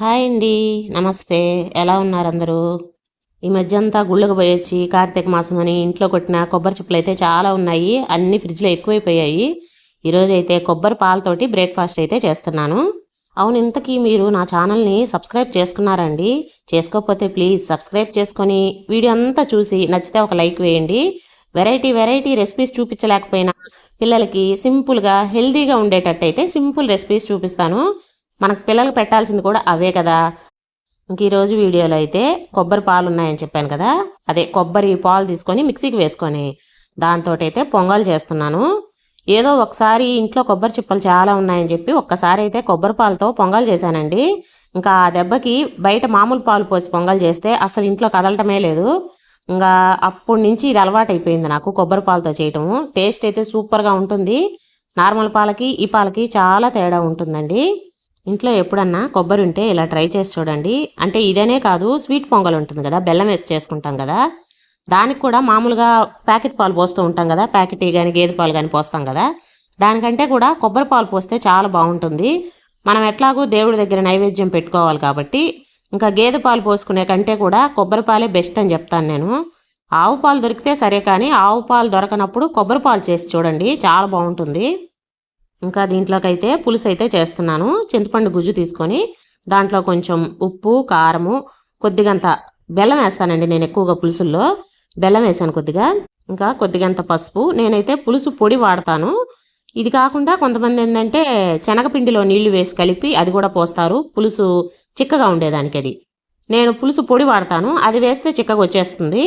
Hi అండి నమస్తే. ఎలా ఉన్నారు అందరూ? ఈ మధ్య అంతా గుళ్ళకు పోయొచ్చి కార్తీక మాసం అని ఇంట్లో కొట్టిన కొబ్బరి చెప్పులు అయితే చాలా ఉన్నాయి. అన్ని ఫ్రిడ్జ్లో ఎక్కువైపోయాయి. ఈరోజు అయితే కొబ్బరి పాలతోటి బ్రేక్ఫాస్ట్ అయితే చేస్తున్నాను. అవును ఇంతకీ మీరు నా ఛానల్ని సబ్స్క్రైబ్ చేసుకున్నారండి? చేసుకోకపోతే ప్లీజ్ సబ్స్క్రైబ్ చేసుకొని వీడియో అంతా చూసి నచ్చితే ఒక లైక్ వేయండి. వెరైటీ వెరైటీ రెసిపీస్ చూపించలేకపోయినా పిల్లలకి సింపుల్గా హెల్తీగా ఉండేటట్టయితే సింపుల్ రెసిపీస్ చూపిస్తాను. మనకు పిల్లలు పెట్టాల్సింది కూడా అవే కదా. ఇంక ఈరోజు వీడియోలో అయితే కొబ్బరి పాలు ఉన్నాయని చెప్పాను కదా. అదే కొబ్బరి పాలు తీసుకొని మిక్సీకి వేసుకొని దాంతో అయితే పొంగల్ చేస్తున్నాను. ఏదో ఒకసారి ఇంట్లో కొబ్బరి చిప్పలు చాలా ఉన్నాయని చెప్పి ఒక్కసారి అయితే కొబ్బరి పాలతో పొంగల్ చేశానండి. ఇంకా ఆ దెబ్బకి బయట మామూలు పాలు పోసి పొంగల్ చేస్తే అసలు ఇంట్లో కదలటమే లేదు. ఇంకా అప్పటి నుంచి ఇది అలవాటు అయిపోయింది నాకు కొబ్బరి పాలతో చేయటము. టేస్ట్ అయితే సూపర్గా ఉంటుంది. నార్మల్ పాలకి ఈ పాలకి చాలా తేడా ఉంటుందండి. ఇంట్లో ఎప్పుడన్నా కొబ్బరి ఉంటే ఇలా ట్రై చేసి చూడండి. అంటే ఇదనే కాదు స్వీట్ పొంగల్ ఉంటుంది కదా బెల్లం వేసి చేసుకుంటాం కదా. దానికి కూడా మామూలుగా ప్యాకెట్ పాలు పోస్తూ ఉంటాం కదా ప్యాకెట్ కానీ గేదె పాలు కానీ పోస్తాం కదా. దానికంటే కూడా కొబ్బరి పాలు పోస్తే చాలా బాగుంటుంది. మనం ఎట్లాగూ దేవుడి దగ్గర నైవేద్యం పెట్టుకోవాలి కాబట్టి ఇంకా గేదె పాలు పోసుకునే కంటే కూడా కొబ్బరి పాలే బెస్ట్ అని చెప్తాను నేను. ఆవు పాలు దొరికితే సరే కానీ ఆవు పాలు దొరకనప్పుడు కొబ్బరి పాలు చేసి చూడండి చాలా బాగుంటుంది. ఇంకా దీంట్లోకి అయితే పులుసు అయితే చేస్తున్నాను. చింతపండు గుజ్జు తీసుకొని దాంట్లో కొంచెం ఉప్పు కారము కొద్దిగంత బెల్లం వేస్తానండి నేను ఎక్కువగా పులుసుల్లో. బెల్లం వేసాను కొద్దిగా. ఇంకా కొద్దిగంత పసుపు. నేనైతే పులుసు పొడి వాడతాను. ఇది కాకుండా కొంతమంది ఏంటంటే శనగపిండిలో నీళ్ళు వేసి కలిపి అది కూడా పోస్తారు. పులుసు చిక్కగా ఉండేదానికి అది. నేను పులుసు పొడి వాడతాను. అది వేస్తే చిక్కగా వచ్చేస్తుంది.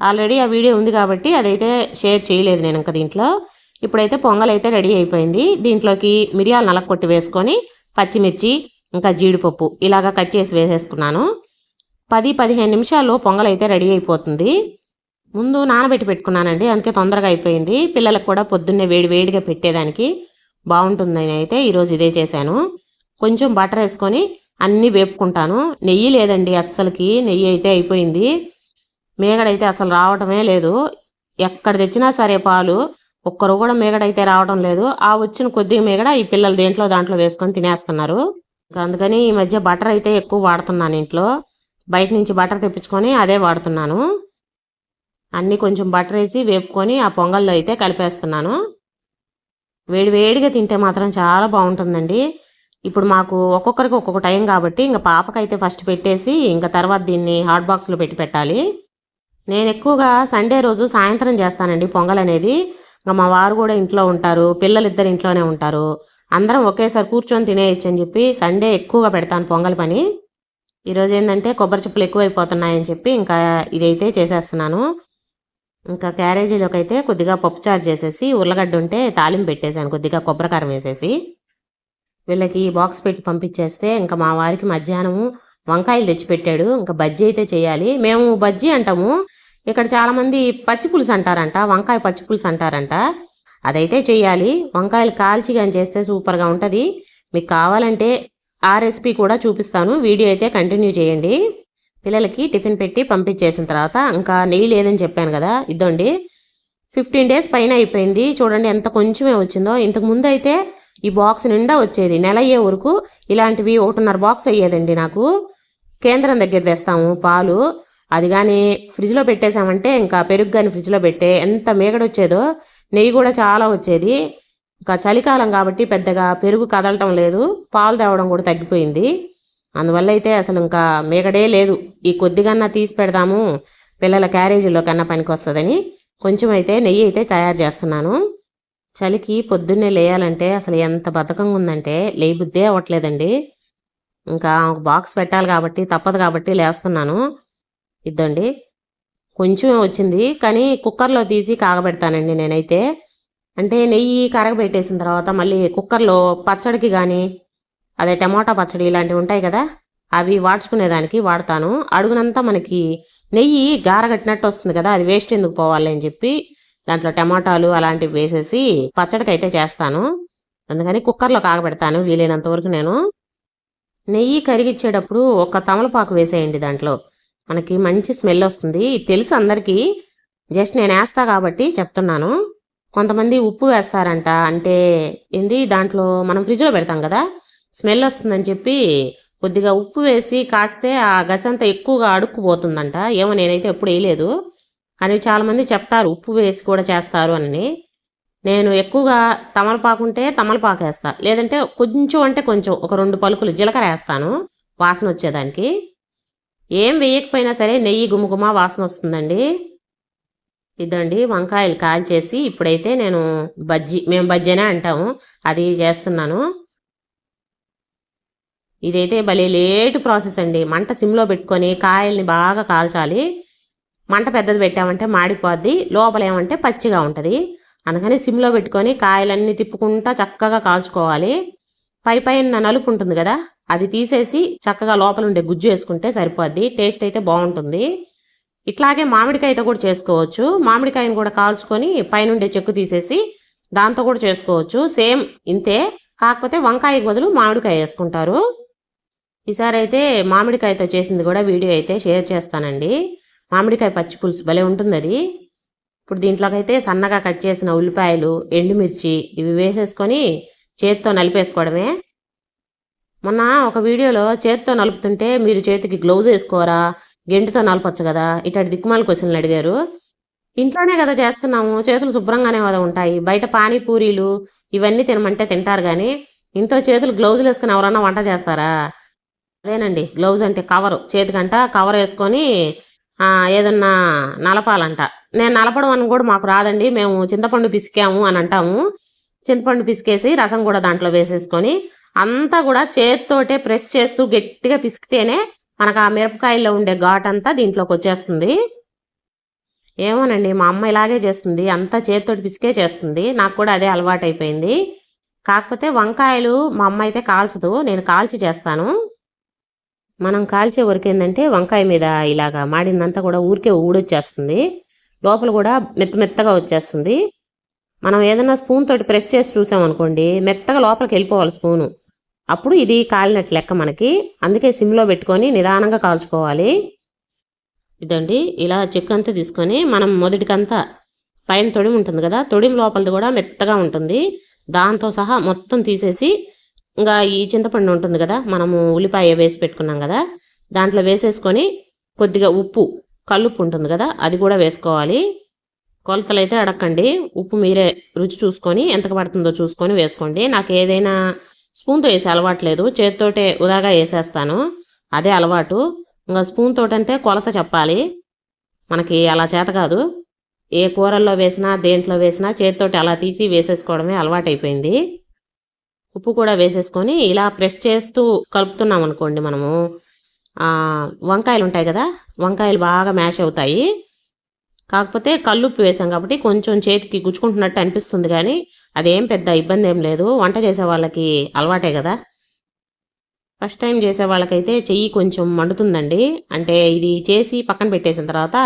ఆల్రెడీ ఆ వీడియో ఉంది కాబట్టి అదైతే షేర్ చేయలేదు నేను ఇంకా దీంట్లో. ఇప్పుడైతే పొంగల్ అయితే రెడీ అయిపోయింది. దీంట్లోకి మిరియాలు నలకొట్టి వేసుకొని పచ్చిమిర్చి ఇంకా జీడిపప్పు ఇలాగా కట్ చేసి వేసేసుకున్నాను. పది పదిహేను నిమిషాల్లో పొంగల్ అయితే రెడీ అయిపోతుంది. ముందు నానబెట్టి పెట్టుకున్నానండి అందుకే తొందరగా అయిపోయింది. పిల్లలకు కూడా పొద్దున్నే వేడి వేడిగా పెట్టేదానికి బాగుంటుందని అయితే ఈరోజు ఇదే చేశాను. కొంచెం బటర్ వేసుకొని అన్నీ వేపుకుంటాను. నెయ్యి లేదండి అస్సలకి నెయ్యి అయితే అయిపోయింది. మేగడైతే అసలు రావటమే లేదు. ఎక్కడ తెచ్చినా సరే పాలు ఒక్కరు కూడా మేగడైతే రావడం లేదు. ఆ వచ్చిన కొద్దిగా మేగడ ఈ పిల్లలు దేంట్లో దాంట్లో వేసుకొని తినేస్తున్నారు. అందుకని ఈ మధ్య బటర్ అయితే ఎక్కువ వాడుతున్నాను ఇంట్లో. బయట నుంచి బటర్ తెప్పించుకొని అదే వాడుతున్నాను. అన్నీ కొంచెం బటర్ వేసి వేపుకొని ఆ పొంగల్లో అయితే కలిపేస్తున్నాను. వేడి వేడిగా తింటే మాత్రం చాలా బాగుంటుందండి. ఇప్పుడు మాకు ఒక్కొక్కరికి ఒక్కొక్క టైం కాబట్టి ఇంకా పాపకైతే ఫస్ట్ పెట్టేసి ఇంకా తర్వాత దీన్ని హాట్ బాక్స్లో పెట్టి పెట్టాలి. నేను ఎక్కువగా సండే రోజు సాయంత్రం చేస్తానండి పొంగల్ అనేది ఇంకా మా వారు కూడా ఇంట్లో ఉంటారు పిల్లలు ఇద్దరు ఇంట్లోనే ఉంటారు. అందరం ఒకేసారి కూర్చొని తినేయచ్చు అని చెప్పి సండే ఎక్కువగా పెడతాను పొంగల్ పని. ఈరోజు ఏంటంటే కొబ్బరి చెప్పులు ఎక్కువైపోతున్నాయని చెప్పి ఇంకా ఇదైతే చేసేస్తున్నాను. ఇంకా క్యారేజీలోకి అయితే కొద్దిగా పప్పు చారు చేసేసి ఉర్లగడ్డ ఉంటే తాలింపు పెట్టేశాను కొద్దిగా కొబ్బరికారం వేసేసి. వీళ్ళకి బాక్స్ పెట్టి పంపించేస్తే ఇంకా మా వారికి మధ్యాహ్నము వంకాయలు తెచ్చిపెట్టాడు. ఇంకా బజ్జీ అయితే చేయాలి. మేము బజ్జీ అంటాము. ఇక్కడ చాలామంది పచ్చి పులుసు అంటారంట వంకాయ పచ్చి పులుసు అంటారంట. అదైతే చేయాలి వంకాయలు కాల్చి కానీ చేస్తే సూపర్గా ఉంటుంది. మీకు కావాలంటే ఆ రెసిపీ కూడా చూపిస్తాను. వీడియో అయితే కంటిన్యూ చేయండి. పిల్లలకి టిఫిన్ పెట్టి పంపించేసిన తర్వాత ఇంకా నెయ్యి లేదని చెప్పాను కదా ఇద్దండి. ఫిఫ్టీన్ డేస్ పైన అయిపోయింది. చూడండి ఎంత కొంచెమే వచ్చిందో. ఇంతకు ముందు అయితే ఈ బాక్స్ నిండా వచ్చేది. నెల అయ్యే వరకు ఇలాంటివి ఒకటిన్నర బాక్స్ అయ్యేదండి నాకు. కేంద్రం దగ్గర తెస్తాము పాలు. అది కానీ ఫ్రిడ్జ్లో పెట్టేశామంటే ఇంకా పెరుగు కానీ ఫ్రిడ్జ్లో పెట్టే ఎంత మేగడొచ్చేదో నెయ్యి కూడా చాలా వచ్చేది. ఇంకా చలికాలం కాబట్టి పెద్దగా పెరుగు కదలటం లేదు పాలు తేవడం కూడా తగ్గిపోయింది. అందువల్ల అయితే అసలు ఇంకా మేగడే లేదు. ఈ కొద్దిగన్నా తీసి పెడదాము పిల్లల క్యారేజీలో కన్నా పనికి వస్తుందని కొంచెం అయితే నెయ్యి అయితే తయారు చేస్తున్నాను. చలికి పొద్దున్నే లేయాలంటే అసలు ఎంత బద్ధకంగా ఉందంటే లేబుద్దే అవ్వట్లేదండి. ఇంకా ఒక బాక్స్ పెట్టాలి కాబట్టి తప్పదు కాబట్టి లేస్తున్నాను. ఇద్దండి. కొంచెమే వచ్చింది కానీ కుక్కర్లో తీసి కాగబెడతానండి నేనైతే. అంటే నెయ్యి కరగబెట్టేసిన తర్వాత మళ్ళీ కుక్కర్లో పచ్చడికి కానీ అదే టమాటా పచ్చడి ఇలాంటివి ఉంటాయి కదా అవి వాడ్చుకునేదానికి వాడతాను. అడుగునంతా మనకి నెయ్యి గారగట్టినట్టు వస్తుంది కదా అది వేస్ట్ ఎందుకు పోవాలి అని చెప్పి దాంట్లో టమాటాలు అలాంటివి వేసేసి పచ్చడికి అయితే చేస్తాను. అందుకని కుక్కర్లో కాగబెడతాను వీలైనంత వరకు నేను. నెయ్యి కరిగిచ్చేటప్పుడు ఒక తమలపాకు వేసేయండి దాంట్లో. మనకి మంచి స్మెల్ వస్తుంది. తెలుసు అందరికీ. జస్ట్ నేను వేస్తా కాబట్టి చెప్తున్నాను. కొంతమంది ఉప్పు వేస్తారంట. అంటే ఏంది? దాంట్లో మనం ఫ్రిడ్జ్లో పెడతాం కదా. స్మెల్ వస్తుందని చెప్పి కొద్దిగా ఉప్పు వేసి కాస్తే ఆ గసంతా ఎక్కువగా అడుక్కుపోతుందంట. ఏమో నేనైతే ఎప్పుడు వేయలేదు. కానీ చాలామంది చెప్తారు. ఉప్పు వేసి కూడా చేస్తారు అని. నేను ఎక్కువగా తమలపాకు ఉంటే తమలపాకు వేస్తా. లేదంటే కొంచెం అంటే కొంచెం. ఒక రెండు పలుకులు జీలకర్ర వేస్తాను. వాసన వచ్చేదానికి. ఏం వేయకపోయినా సరే నెయ్యి గుమగుమ వాసన వస్తుందండి. ఇదండి వంకాయలు కాల్చేసి ఇప్పుడైతే నేను బజ్జీ మేము బజ్జీనే అంటాము అది చేస్తున్నాను. ఇదైతే భలే లేటు ప్రాసెస్ అండి. మంట సిమ్లో పెట్టుకొని కాయల్ని బాగా కాల్చాలి. మంట పెద్దది పెట్టామంటే మాడిపోద్ది లోపల ఏమంటే పచ్చిగా ఉంటుంది. అందుకని సిమ్లో పెట్టుకొని కాయలన్నీ తిప్పుకుంటా చక్కగా కాల్చుకోవాలి. పై పైన నలుపు ఉంటుంది కదా అది తీసేసి చక్కగా లోపల ఉండే గుజ్జు వేసుకుంటే సరిపోద్ది టేస్ట్ అయితే బాగుంటుంది. ఇట్లాగే మామిడికాయతో కూడా చేసుకోవచ్చు. మామిడికాయను కూడా కాల్చుకొని పైనుండే చెక్కు తీసేసి దాంతో కూడా చేసుకోవచ్చు. సేమ్ ఇంతే కాకపోతే వంకాయ బదులు మామిడికాయ వేసుకుంటారు. ఈసారి అయితే మామిడికాయతో చేసింది కూడా వీడియో అయితే షేర్ చేస్తానండి. మామిడికాయ పచ్చి పులుసు భలే ఉంటుంది అది. ఇప్పుడు దీంట్లోకి అయితే సన్నగా కట్ చేసిన ఉల్లిపాయలు ఎండుమిర్చి ఇవి వేసేసుకొని చేతితో నలిపేసుకోవడమే. మొన్న ఒక వీడియోలో చేత్తో నలుపుతుంటే మీరు చేతికి గ్లౌజ్ వేసుకోరా? గెంటితో నలపచ్చు కదా? ఇట్లాంటి దిక్కుమాల క్వశ్చన్లు అడిగారు. ఇంట్లోనే కదా చేస్తున్నాము. చేతులు శుభ్రంగానే కదా ఉంటాయి. బయట పానీపూరీలు ఇవన్నీ తినమంటే తింటారు కానీ ఇంట్లో చేతులు గ్లౌజులు వేసుకుని ఎవరన్నా వంట చేస్తారా? అదేనండి. గ్లౌజ్ అంటే కవరు చేతికంట కవర్ వేసుకొని ఏదన్నా నలపాలంట. నేను నలపడం అని కూడా మాకు రాదండి. మేము చింతపండు పిసికాము అని అంటాము. చింతపండు పిసికేసి రసం కూడా దాంట్లో వేసేసుకొని అంతా కూడా చేతితోటే ప్రెస్ చేస్తూ గట్టిగా పిసికితేనే మనకు ఆ మిరపకాయల్లో ఉండే ఘాట్ అంతా దీంట్లోకి వచ్చేస్తుంది. ఏమోనండి మా అమ్మ ఇలాగే చేస్తుంది. అంతా చేతితోటి పిసికే చేస్తుంది. నాకు కూడా అదే అలవాటైపోయింది. కాకపోతే వంకాయలు మా అమ్మ అయితే కాల్చదు. నేను కాల్చి చేస్తాను. మనం కాల్చే వరకు ఏంటంటే వంకాయ మీద ఇలాగా మాడిందంతా కూడా ఊరికే ఊడొచ్చేస్తుంది. లోపల కూడా మెత్త మెత్తగా వచ్చేస్తుంది. మనం ఏదైనా స్పూన్ తోటి ప్రెస్ చేసి చూసామనుకోండి మెత్తగా లోపలికి వెళ్ళిపోవాలి స్పూను. అప్పుడు ఇది కాలినట్లు లెక్క మనకి. అందుకే సిమ్లో పెట్టుకొని నిదానంగా కాల్చుకోవాలి. ఇదండి ఇలా చెక్కు అంతా తీసుకొని మనం మొదటికంతా పైన తొడిమి ఉంటుంది కదా తొడిమి లోపలిది కూడా మెత్తగా ఉంటుంది. దాంతో సహా మొత్తం తీసేసి ఇంకా ఈ చింతపండు ఉంటుంది కదా మనము ఉల్లిపాయ వేసి పెట్టుకున్నాం కదా దాంట్లో వేసేసుకొని కొద్దిగా ఉప్పు కల్లుప్పు ఉంటుంది కదా అది కూడా వేసుకోవాలి. కొలతలు అయితే అడగండి ఉప్పు మీరే రుచి చూసుకొని ఎంత పడుతుందో చూసుకొని వేసుకోండి. నాకు ఏదైనా స్పూన్తో వేసే అలవాట్లేదు చేతితోటే ఉదాగా వేసేస్తాను. అదే అలవాటు. ఇంకా స్పూన్ తోటంటే కొలత చెప్పాలి. మనకి అలా చేత కాదు. ఏ కూరల్లో వేసినా దేంట్లో వేసినా చేతితోటి అలా తీసి వేసేసుకోవడమే అలవాటైపోయింది. ఉప్పు కూడా వేసేసుకొని ఇలా ప్రెస్ చేస్తూ కలుపుతున్నాం అనుకోండి మనము. వంకాయలు ఉంటాయి కదా? వంకాయలు బాగా మ్యాష్ అవుతాయి. కాకపోతే కల్లుప్పు వేసాం కాబట్టి కొంచెం చేతికి గుచ్చుకుంటున్నట్టు అనిపిస్తుంది కానీ అదేం పెద్ద ఇబ్బంది ఏం లేదు. వంట చేసే వాళ్ళకి అలవాటే కదా. ఫస్ట్ టైం చేసే వాళ్ళకైతే చెయ్యి కొంచెం మండుతుందండి. అంటే ఇది చేసి పక్కన పెట్టేసిన తర్వాత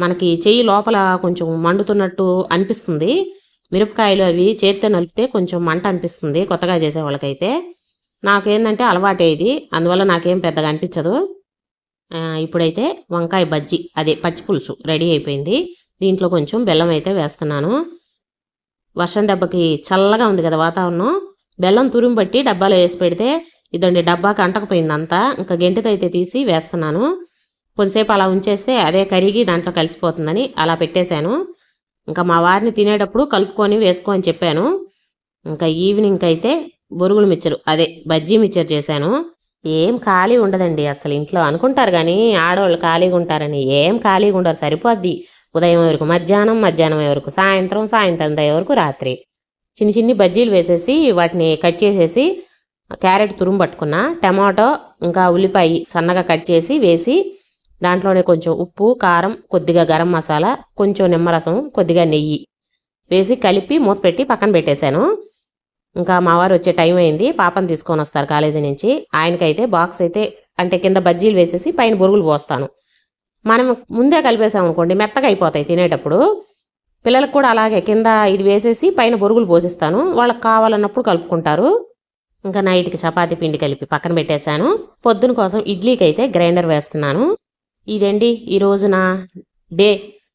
మనకి చెయ్యి లోపల కొంచెం మండుతున్నట్టు అనిపిస్తుంది. మిరపకాయలు అవి చేత్తో నలిపితే కొంచెం మంట అనిపిస్తుంది కొత్తగా చేసే వాళ్ళకైతే. నాకేందంటే అలవాటే ఇది. అందువల్ల నాకేం పెద్దగా అనిపించదు. ఇప్పుడైతే వంకాయ బజ్జీ అదే పచ్చి పులుసు రెడీ అయిపోయింది. దీంట్లో కొంచెం బెల్లం అయితే వేస్తున్నాను. వర్షం దెబ్బకి చల్లగా ఉంది కదా వాతావరణం. బెల్లం తురుము బట్టి డబ్బాలో వేసి పెడితే ఇదండి డబ్బాకి అంటకపోయింది అంతా ఇంకా గెంటితో అయితే తీసి వేస్తున్నాను. కొంతసేపు అలా ఉంచేస్తే అదే కరిగి దాంట్లో కలిసిపోతుందని అలా పెట్టేశాను. ఇంకా మా వారిని తినేటప్పుడు కలుపుకొని వేసుకో అని చెప్పాను. ఇంకా ఈవినింగ్ అయితే బొరుగులు మిచ్చరు అదే బజ్జీ మిచ్చర్ చేశాను. ఏం ఖాళీ ఉండదండి అసలు ఇంట్లో అనుకుంటారు కానీ ఆడవాళ్ళు ఖాళీగా ఉంటారని ఏం ఖాళీగా ఉండరు సరిపోద్ది. ఉదయం వరకు మధ్యాహ్నం మధ్యాహ్నం వరకు సాయంత్రం సాయంత్రం దయ వరకు రాత్రి. చిన్ని చిన్ని బజ్జీలు వేసేసి వాటిని కట్ చేసేసి క్యారెట్ తురుము పట్టుకున్న టమాటో ఇంకా ఉల్లిపాయ సన్నగా కట్ చేసి వేసి దాంట్లోనే కొంచెం ఉప్పు కారం కొద్దిగా గరం మసాలా కొంచెం నిమ్మరసం కొద్దిగా నెయ్యి వేసి కలిపి మూత పెట్టి పక్కన పెట్టేశాను. ఇంకా మా వారు వచ్చే టైం అయింది పాపను తీసుకొని వస్తారు కాలేజీ నుంచి. ఆయనకైతే బాక్స్ అయితే అంటే కింద బజ్జీలు వేసేసి పైన బొరుగులు పోస్తాను. మనం ముందే కలిపేసాం అనుకోండి మెత్తగా అయిపోతాయి తినేటప్పుడు. పిల్లలకు కూడా అలాగే కింద ఇది వేసేసి పైన బొరుగులు పోసిస్తాను. వాళ్ళకి కావాలన్నప్పుడు కలుపుకుంటారు. ఇంకా నైట్కి చపాతీ పిండి కలిపి పక్కన పెట్టేశాను. పొద్దున కోసం ఇడ్లీకి అయితే గ్రైండర్ వేస్తున్నాను. ఇదండి ఈ రోజున డే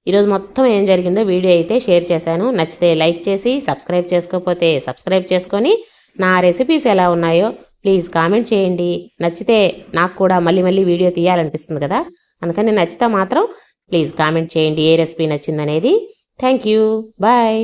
ఈరోజు మొత్తం ఏం జరిగిందో వీడియో అయితే షేర్ చేశాను. నచ్చితే లైక్ చేసి సబ్స్క్రైబ్ చేసుకోకపోతే సబ్స్క్రైబ్ చేసుకొని నా రెసిపీస్ ఎలా ఉన్నాయో ప్లీజ్ కామెంట్ చేయండి. నచ్చితే నాకు కూడా మళ్ళీ మళ్ళీ వీడియో తీయాలనిపిస్తుంది కదా. అందుకని నచ్చితే మాత్రం ప్లీజ్ కామెంట్ చేయండి ఏ రెసిపీ నచ్చిందనేది. Thank you. బాయ్.